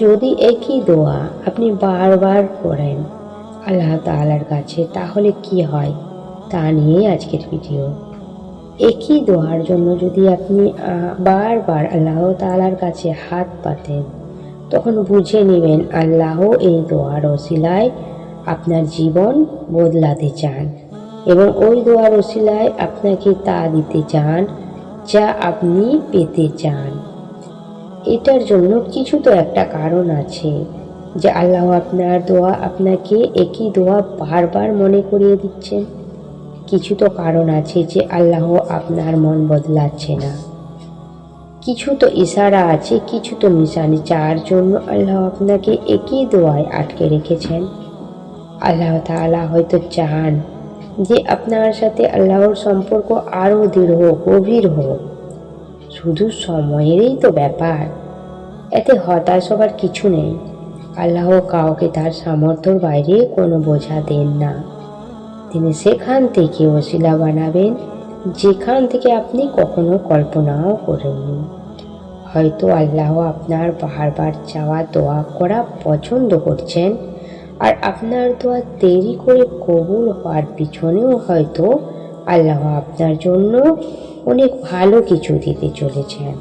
যদি একই দোয়া আপনি বারবার করেন, আল্লাহ তাআলার কাছে, তাহলে কি হয়? তা নিয়েই আজকের ভিডিও। একই দোয়ার জন্য যদি আপনি বারবার আল্লাহ তাআলার কাছে হাত পাতেন তখন বুঝে নেবেন আল্লাহ এই দোয়ার ওসিলায় আপনার জীবন বদলাতে চান এবং ওই দোয়ার ওসিলায় আপনাকে তা দিতে চান যা আপনি পেতে চান। এটার জন্য কিছু তো একটা কারণ আছে যে আল্লাহ আপনার দোয়া আপনাকে একই দোয়া বারবার মনে করিয়ে দিচ্ছেন। কিছু তো কারণ আছে যে আল্লাহ আপনার মন বদলাচ্ছে না। কিছু তো ইশারা আছে, কিছু তো নিশানি যার জন্য আল্লাহ আপনাকে একই দোয়ায় আটকে রেখেছেন। আল্লাহ তাআলা হয়তো চান যে আপনার সাথে আল্লাহর সম্পর্ক আরও দৃঢ় গভীর হোক। শুধু সময়েরই তো ব্যাপার। এতে হতাশ হবার কিছু নেই। আল্লাহ কাউকে তার সামর্থ্যর বাইরে কোনো বোঝা দেন না। তিনি সেখান থেকে ওসিলা বানাবেন, যেখান থেকে আপনি কখনো কল্পনাও করেননি। হয়তো আল্লাহ আপনার বারবার চাওয়া দোয়া করা পছন্দ করছেন, আর আপনার দোয়া দেরি করে কবুল হওয়ার পিছনেও হয়তো আল্লাহ আপনার জন্য অনেক ভালো কিছু দিতে চলেছেন।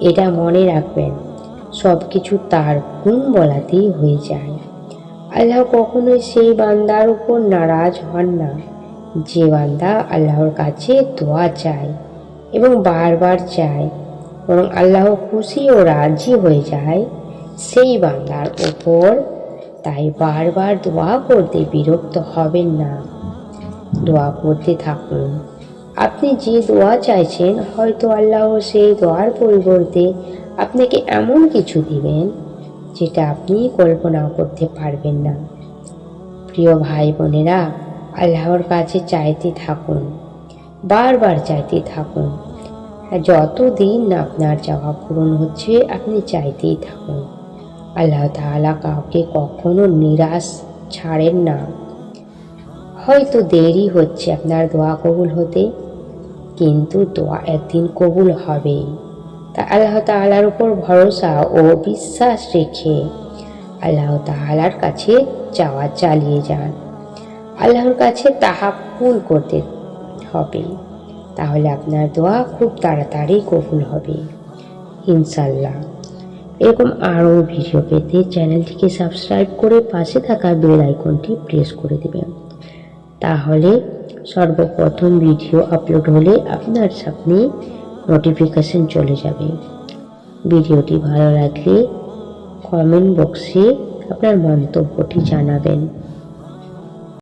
এটা মনে রাখবেন সব কিছু তার গুণ বলাতেই হয়ে যায়। আল্লাহ কখনোই সেই বান্দার উপর নারাজ হন না। যে বান্দা আল্লাহর কাছে দোয়া চায় এবং বারবার চায় এবং আল্লাহ খুশি ও রাজি হয়ে যায়, সেই বান্দার ওপর তাই বারবার দোয়া করতে বিরক্ত হবেন না। দোয়া করতে থাকুন। আপনি যে দোয়া চাইছেন, হয়তো আল্লাহ সেই দোয়ার পরিবর্তে আপনাকে এমন কিছু দিবেন যেটা আপনি কল্পনাও করতে পারবেন না। প্রিয় ভাই বোনেরা, আল্লাহর কাছে চাইতে থাকুন, বারবার চাইতে থাকুন। যতদিন আপনার চাওয়া পূরণ হচ্ছে, আপনি চাইতেই থাকুন। আল্লাহ তাআলা কাউকে কখনো নিরাশ ছাড়েন না। হয়তো দেরি হচ্ছে আপনার দোয়া কবুল হতে, কিন্তু দোয়া একদিন কবুল হবেই। তা আল্লাহ তাআলার উপর ভরসা ও বিশ্বাস রেখে আল্লাহ তাআলার কাছে যাওয়া চালিয়ে যান। আল্লাহর কাছে তাহাক্কুল করতে হবে। তাহলে আপনার দোয়া খুব তাড়াতাড়ি কবুল হবে। ইনশাল্লাহ এরকম আরও ভিডিও পেতে চ্যানেলটিকে সাবস্ক্রাইব করে পাশে থাকা বেল আইকনটি প্রেস করে দেবেন। তাহলে সর্বপ্রথম ভিডিও আপলোড হলে আপনার সামনে নোটিফিকেশন চলে যাবে। ভিডিওটি ভালো লাগলে কমেন্ট বক্সে আপনার মন্তব্যটি জানাবেন।